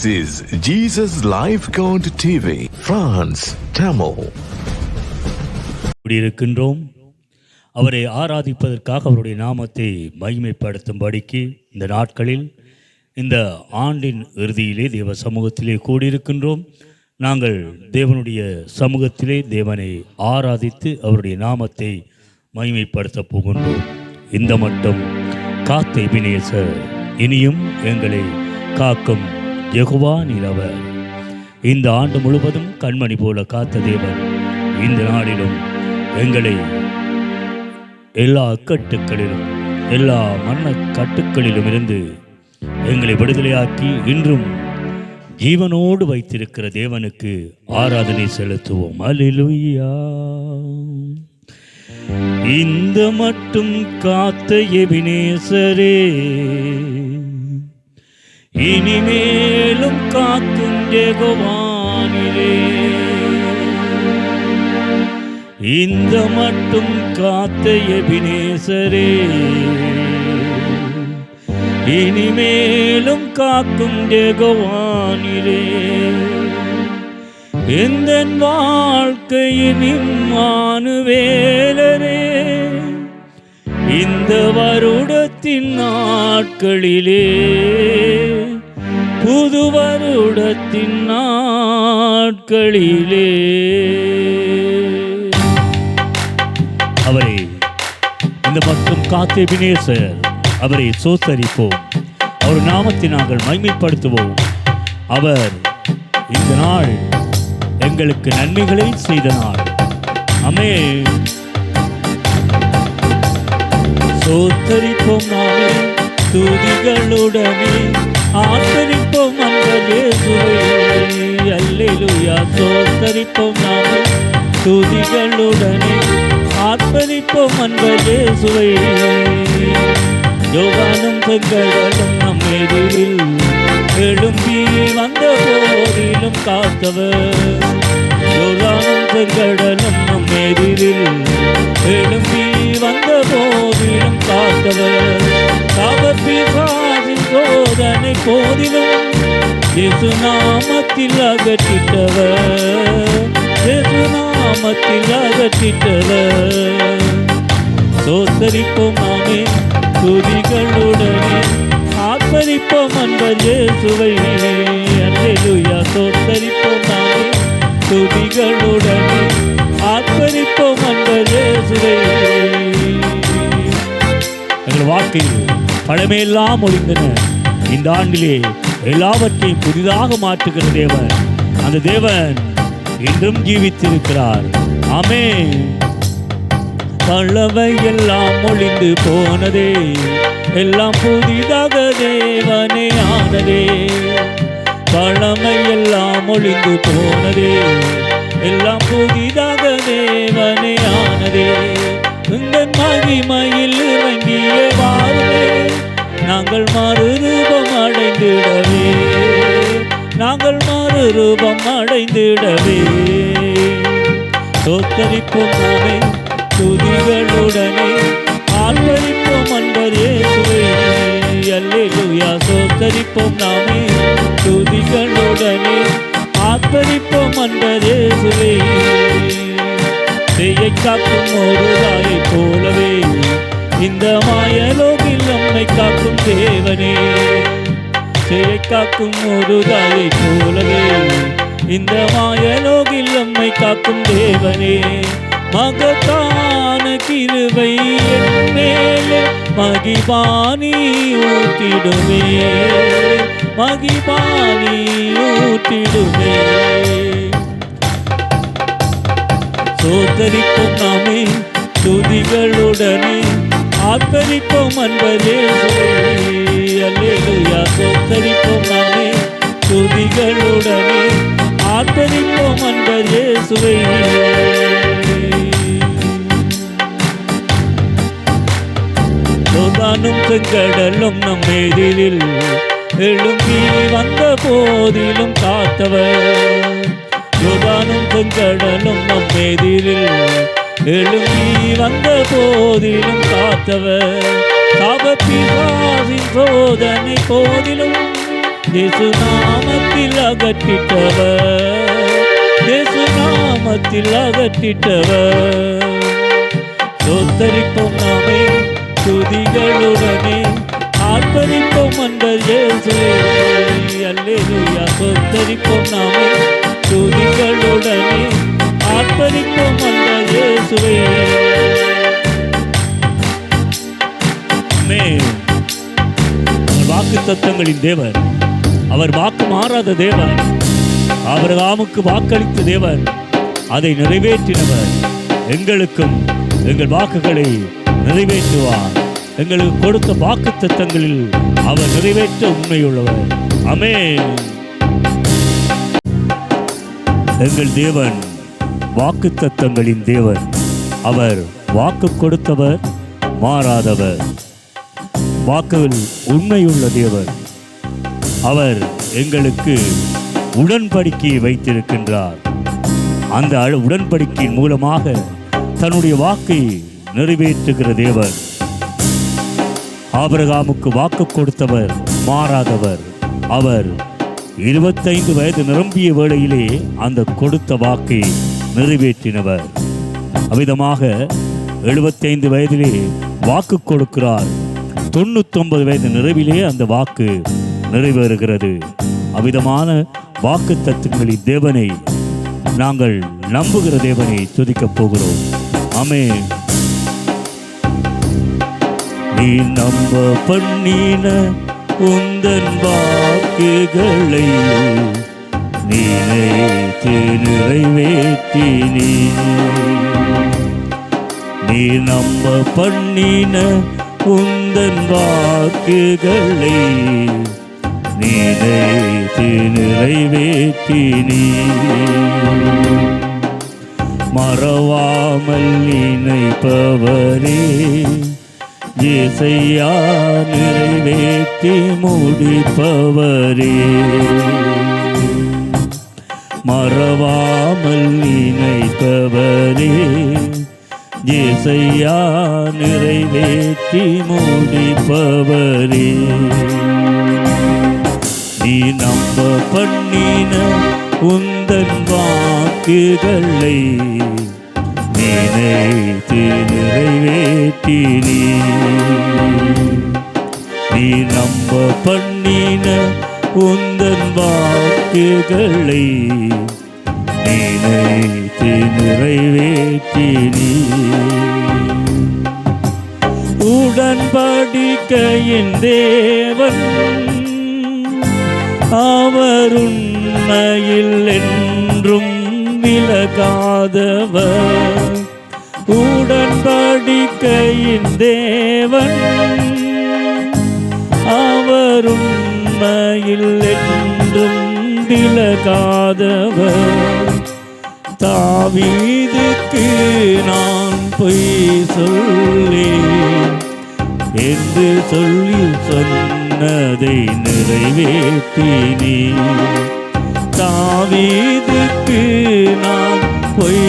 This is Jesus Life count TV France Tamil கூடியிருக்கின்றோம். அவரை ஆராதிப்பதற்காக அவருடைய நாமத்தை மகிமைப்படுத்தும்படிக்கு இந்த நாட்களில் இந்த ஆண்டின் இறுதியிலே தேவ சமூகத்திலே கூடியிருக்கின்றோம். நாங்கள் தேவனுடைய சமூகத்திலே தேவனை ஆராதித்து அவருடைய நாமத்தை மகிமைப்படுத்தப் போகின்றோம். இந்த மட்டும் காத்தை வினேசர் இனியும் எங்களை காக்கும் யகுவா நிலவர் இந்த ஆண்டு முழுவதும் கண்மணி போல காத்த தேவன் இந்த நாளிலும் எங்களை எல்லா அக்கட்டுக்களிலும் எல்லா மரண கட்டுக்களிலும் இருந்து எங்களை விடுதலையாக்கி இன்றும் ஜீவனோடு வைத்திருக்கிற தேவனுக்கு ஆராதனை செலுத்துவோம். அலிலுயா இந்த மட்டும் காத்த எபினேசரே. இனிமேலும் காக்கும் ஜெகவானிலே. இந்த மட்டும் காத்த எபினேசரே இனிமேலும் காக்கும் ஜெகவானிலே. எந்த வாழ்க்கையின் இம்மானுவேலரே. இந்த வருடத்தின் நாட்களிலே. புது வருடத்தின் நாட்களிலே. அவரை இந்த பக்கம் காத்தே பினேசர் அவரை சோத்தரிப்போம். அவர் நாமத்தை நாங்கள் மகிமைப்படுத்துவோம். அவர் இந்த நாள் எங்களுக்கு நன்மைகளை செய்த நாள். அமே சோத்தரிப்போம் நாளை துதிகளுடனே ஆத்தரிப்போம் அல்லேலூயா. சோத்தரிப்போம் நாமே துதிகளுடனே. ஆர்ப்பரிப்போம் அன்பரே சுவை. யோகானும் செங்கடலும் நம் எதிரில் எழும்பி வந்த போதிலும் காத்தவர். யோகானும் செங்கடலும் நம் எதிரில் எழும்பி வந்த போதிலும் காத்தவர். சோதனை போதிலும் இயேசு நாமத்தில் அகற்றிட்டவர். இயேசு நாமத்தில் அகற்றிட்டவர். சோத்தரிப்போம் நாமே துதிகளுடனே. ஆத்மரிப்போம் அன்பர் இயேசுவை. அல்லேலூயா சோத்தரிப்போம் நாமே துதிகளுடனே. ஆத்மரிப்போம் அன்பர் இயேசுவை. எங்கள் வாழ்க்கையில் பழமையெல்லாம் ஒழிந்தன. இந்த ஆண்டிலே எல்லாவற்றையும் புதிதாக மாற்றுகிற தேவன். அந்த தேவன் என்றும் ஜீவித்திருக்கிறார். ஆமே பழவை எல்லாம் ஒளிந்து போனதே. எல்லாம் புதிதாக தேவனே ஆனதே. பழமை எல்லாம் ஒளிந்து போனதே. எல்லாம் புதிதாக தேவனே ஆனதே. உங்கள் மகிமையில் இறங்கிய வாருமே நாங்கள் மாறு நாங்கள் அடைந்திடவே. தோத்தரிப்போம் நாமே துதிகளுடனே ஆர்ப்பரிப்போம் அன்பரே சுவை அல்லேலூயா சோத்தரிப்போம் நாமே துதிகளுடனே ஆர்ப்பரிப்போம் அன்பரே சுவை செய்யை காக்கும் ஒருதாயை போலவே இந்த மாயலோகில் நம்மை காக்கும் தேவனே. சிறை காக்கும் ஒரு தாயை போலவே. இந்த மாயலோகில் நம்மை காக்கும் தேவனே மகத்தான கிருவை மேலே மகிபானி ஊட்டிடுமே மகிபானி ஊட்டிடுமே சோதரிக்கும் நாமே துதிகளுடனே. ஆத்தரிப்போம் அன்பரே. அல்லேலூயா சோதரிப்போம் நாமே துதிகளுடனே ஆத்தரிப்போம் அன்பரே. சுவை சோதானும் செங்கடலும் நம் எதிரில் எழும்பி வந்த போதிலும் காத்தவர். யோதானும் செங்கடலும் நம் எதிரில் எழும்பி வந்த போதிலும் காத்தவர் சாபப்பிசாசின் சோதனை போதிலும் இயேசு நாமத்தில் அகற்றிட்டவர் இயேசு நாமத்தில் அகற்றிட்டவர். சோத்தரிப்போம் நாமே துதிகளுடனே ஆர்ப்பரிப்போம் அன்பர் இயேசுவே அல்லேலூயா சோத்தரிப்போம் நாமே துதிகளுடனே ஆர்ப்பரிப்போம் அந்த இயேசுவே. வாக்கு தத்தங்களின் தேவர். அவர் வாக்கு மாறாத தேவர். ஆபிரகாமுக்கு வாக்களித்த தேவர். அதை நிறைவேற்றினவர். எங்களுக்கும் எங்கள் வாக்குகளை நிறைவேற்றுவார். எங்களுக்கு கொடுத்த வாக்கு தத்தங்களில் அவர் நிறைவேற்ற உண்மையுள்ளவர். அமே எங்கள் தேவன் வாக்கு தத்தங்களின் தேவர் அவர் வாக்கு கொடுத்தவர் மாறாதவர். வாக்குவில் உண்மையுள்ள தேவர் அவர் எங்களுக்கு உடன்படிக்கையை வைத்திருக்கின்றார். அந்த உடன்படிக்கையின் மூலமாக தன்னுடைய வாக்கை நிறைவேற்றுகிற தேவர் ஆபரகாமுக்கு வாக்கு கொடுத்தவர் மாறாதவர். அவர் இருபத்தைந்து வயது நிரம்பிய வேளையிலே அந்த கொடுத்த வாக்கை நிறைவேற்றினவர். அவ்விதமாக எழுபத்தைந்து வயதிலே வாக்கு கொடுக்கிறார். தொண்ணூத்தொன்பது வயது நிறைவிலே அந்த வாக்கு நிறைவேறுகிறது. அவ்விதமான வாக்கு தத்துவங்களின் தேவனை நாங்கள் நம்புகிற தேவனை துதிக்கப் போகிறோம். அமே நீ நம்ப பண்ணின உந்தன் வாக்குகளை நினைத்து நிறைவேற்றினீ நீ நம்ப பண்ணின உந்தன் வாக்குகளை நினைத்து நிறைவேற்றினீ மறவாமல் நினைப்பவரே இசையா நிறைவேற்றி முடிப்பவரே. மறவாமல் நினைப்பவரே இசையா நிறைவேற்றி முடிப்பவரே நீ நம்ப பண்ணின உந்தன் வாக்குகளை நினைத்து நிறைவேற்றினீ நீ நம்ப பண்ணின உந்தன் வாக்குகளை நினைத்து நிறைவேற்றினீ. உடன்படிக்கையின் தேவன் அவர் உண்மையில் என்றும் விலகாதவர். உடன்படிக்கையின் தேவன் அவர் உண்மையில் என்றும் விலகாதவர். தாவீதுக்கு நான் பொய் சொல்லி என்று சொல்லி சொன்னதை நிறைவேற்றினி தாவீதுக்கு நான் பொய்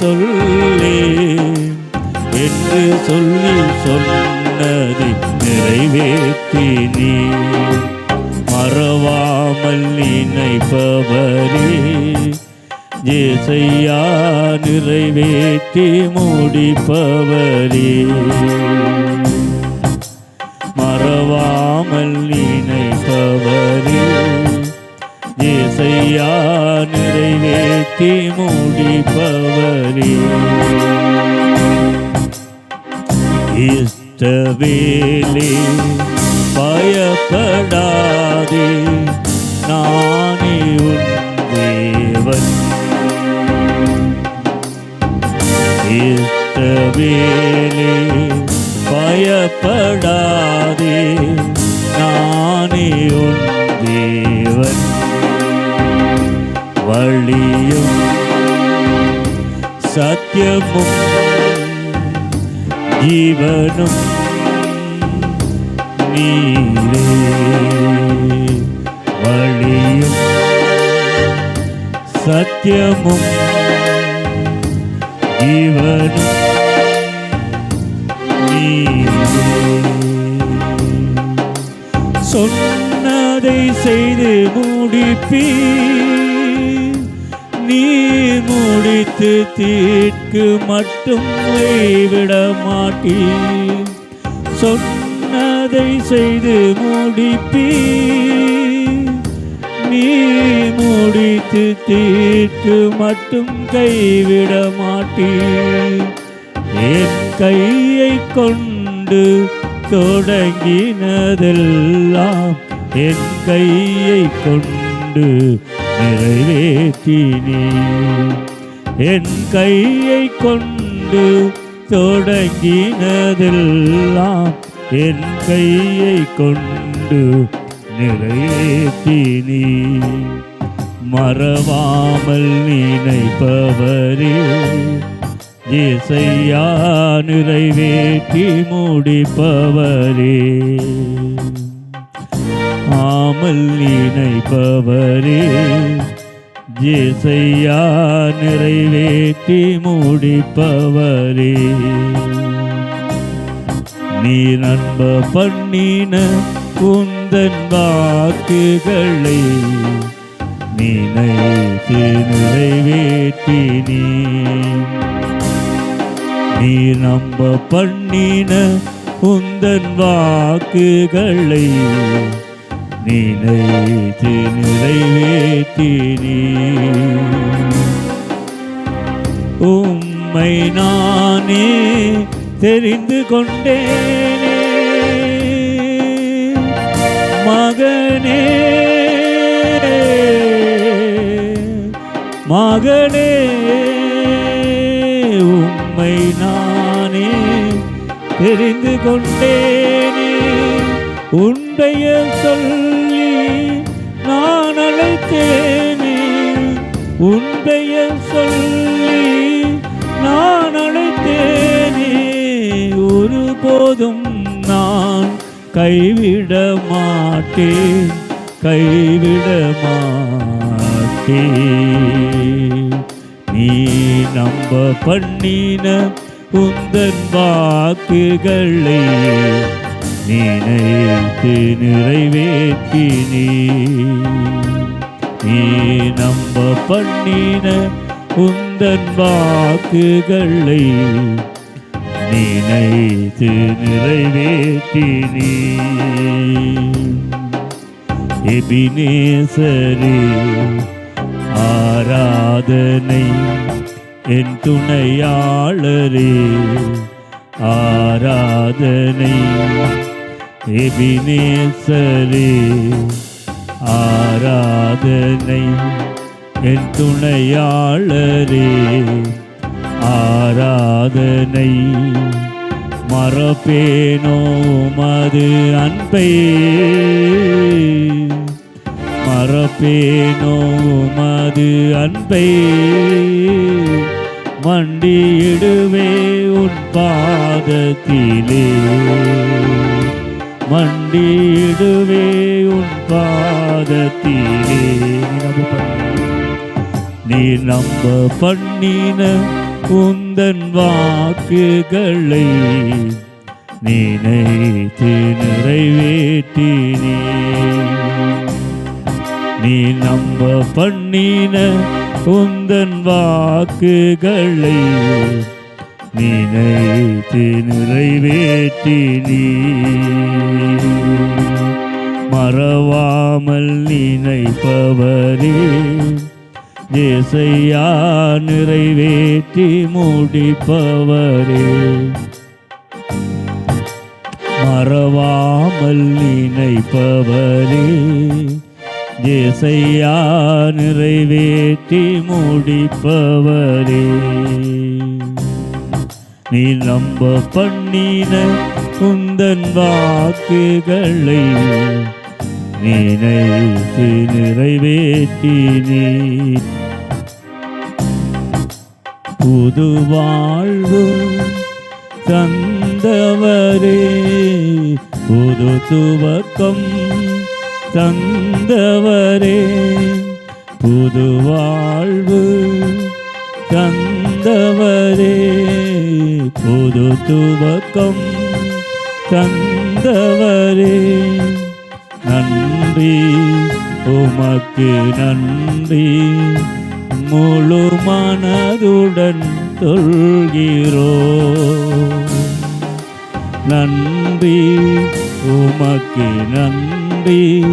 சொல்லி என்று சொல்லி சொன்னதை நிறைவேற்றினி மறவாமல் நினைப்பவரே. ஜேசையா நிறைவேற்றி முடிப்பவரே. மறவாமல் நினைப்பவரே. ஜேசையா நிறைவேற்றி முடிப்பவரே. இஷ்டவேலே பய நானே உன் தேவன் இஷ்டவேலே பயப்படாதே நானே உன் தேவன் வழியும் சத்தியமும் ஜீவனும் நீரே. வழியும் சத்தியமும் ஜீவனும் சொன்னதை செய்து முடிப்பீ நீர் முடித்து தீர்க்கு மட்டும் கைவிட மாட்டீர் சொன்னதை செய்து முடிப்பீ நீ முடித்து தீட்டு மட்டும் கைவிட மாட்டீர். என் கையை கொண்டு தொடங்கினதெல்லாம் என் கையை கொண்டு நிறைவேற்றினீ என் கையை கொண்டு தொடங்கினதெல்லாம் என் கையை கொண்டு நிறைவேற்றினீ. மறவாமல் நினைப்பவரே இசையா நிறைவேற்றி முடிப்பவரே. ஆமல் நினைப்பவரே ஜேசையா நிறைவேற்றி முடிப்பவரே. நீ நண்ப பண்ணின உந்தன் வாக்குகளை நினைத்து நிறைவேற்றி நீ. நம்ப பண்ணின உந்தன் வாக்குகளை நினைத்து நிறைவேற்றி நீ. உம்மை நானே தெரிந்து கொண்டேனே. மகனே. மகனே உம்மை நானே தெரிந்து கொண்டேனே. உண்டைய சொல் கைவிட மாட்டேன் கைவிட மாட்டேன் நீ நம்ப பண்ணின உந்தன் வாக்குகளை நினைத்து நிறைவேற்றினி. நீ நம்ப பண்ணின உந்தன் வாக்குகளை நினைத்து நிறைவேற்றி நீ எபினேசரே ஆராதனை என் துணையாளரே ஆராதனை எபினேசரே ஆராதனை என் துணையாளரே. ஆராதனை மறப்பேனோ மது அன்பை? மறப்பேனோ மது அன்பை? மண்டியிடுவே உன் பாதத்திலே. மண்டியிடுவே உன் பாதத்திலே. நீ நம்ப பண்ணின உந்தன் வாக்குகளை நினைத்து நிறைவேற்றினே. நீ நம்ப பண்ணின உந்தன் வாக்குகளை நினைத்து நிறைவேற்றினீ. மறவாமல் நினைப்பவரே தேசையா நிறைவேற்றி முடிப்பவரே. மறவாமல் நினைப்பவரே. தேசையா நிறைவேற்றி முடிப்பவரே. நீ நம்ப பண்ணின குந்தன் வாக்குகளை நினைத்து நிறைவேற்றினே புது வாழ்வு தந்தவரே புது துவக்கம் தந்தவரே புது வாழ்வு தந்தவரே புது துவக்கம் தந்தவரே. நன்றி. உமக்கு நன்றி. முழு மனதுடன் சொல்கிறோ நன்றி. உமக்கு நன்றி.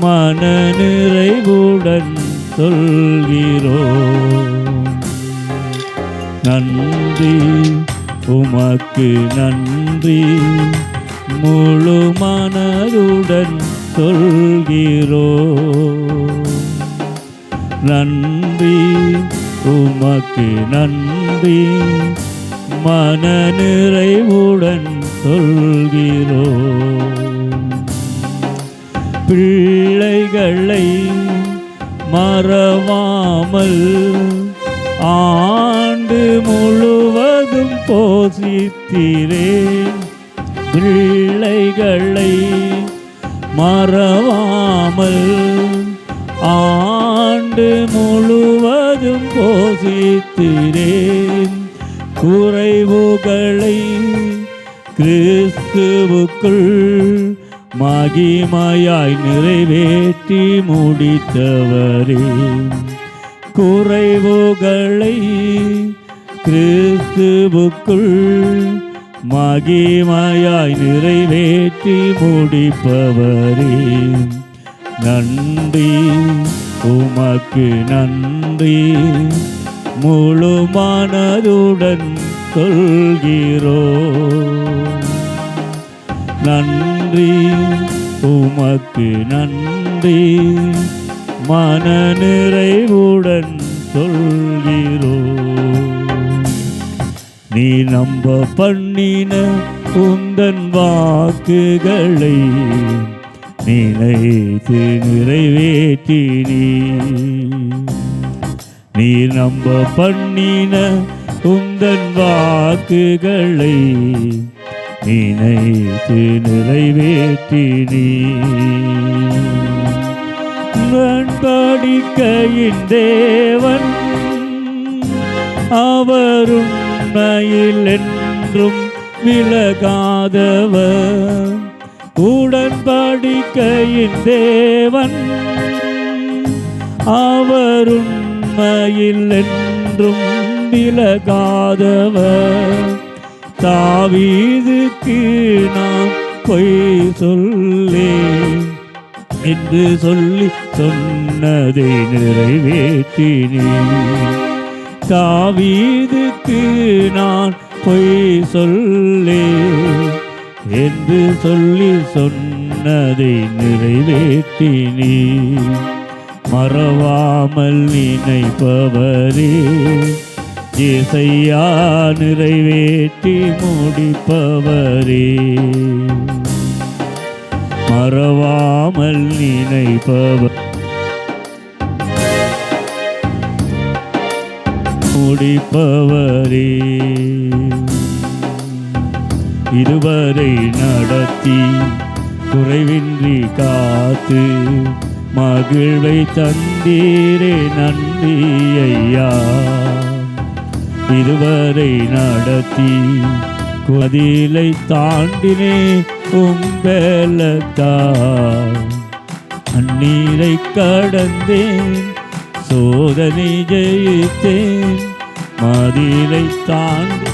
மன நிறைவுடன் சொல்கிறோ நன்றி. உமக்கு நன்றி. முழு மனதுடன் சொல்கிறோ. நன்றி உமக்கு நன்றி. மன நிறைவுடன் சொல்கிறோ. பிள்ளைகளை மறவாமல் ஆண்டு முழுவதும் போசித்தீரேன் பிள்ளைகளை மறவாமல் ஆண்டு முழுவதும் போசித்திரேன். குறைவுகளை கிறிஸ்துவுக்குள் மகிமையாய் நிறைவேற்றி முடித்தவரே. குறைவுகளை கிறிஸ்துவுக்குள் மகிமையாய் நிறைவேற்றி முடிப்பவரே. நன்றி உமக்கு நன்றி. முழு மனதுடன் சொல்கிறோ. நன்றி உமக்கு நன்றி. மன நிறைவுடன் சொல்கிறோம் நீ நம்ப பண்ணின உந்தன் வாக்குகளை நினைத்து நிறைவேற்றினி. நீ நம்ப பண்ணின உந்தன் வாக்குகளை நினைத்து நிறைவேற்றினி. நீ படிக்கையின் தேவன் அவரும் உண்மையில் என்றும் விலகாதவர். உடன்படிக்கையின் தேவன். அவர் உண்மையில் என்றும் விலகாதவர். தாவீதுக்கு நான் பொய் சொல்லே என்று சொல்லி சொன்னதை நிறைவேற்றினேன் தாவீதுக்கு நான் பொய் சொல்லே என்று சொல்லி சொன்னதை நிறைவேற்றினி. மறவாமல் நினைப்பவரே இசையா நிறைவேற்றி முடிப்பவரே. மறவாமல் நினைப்பவர் முடிப்பவரே. இதுவரை நடத்தி குறைவின்றி காத்து மகிழ்வை தந்தீரே நன்றி ஐயா. இதுவரை நடத்தி குதிலை தாண்டினே உம்பலத்தா அந்நீரை கடந்தேன் சோதனை ஜெயித்தேன் மதிலை தாண்டி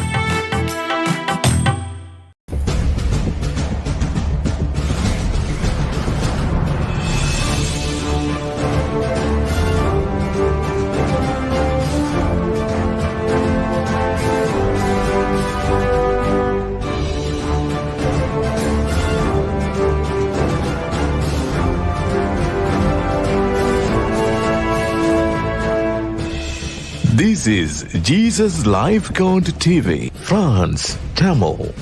Jesus Live God TV, France, Tamil.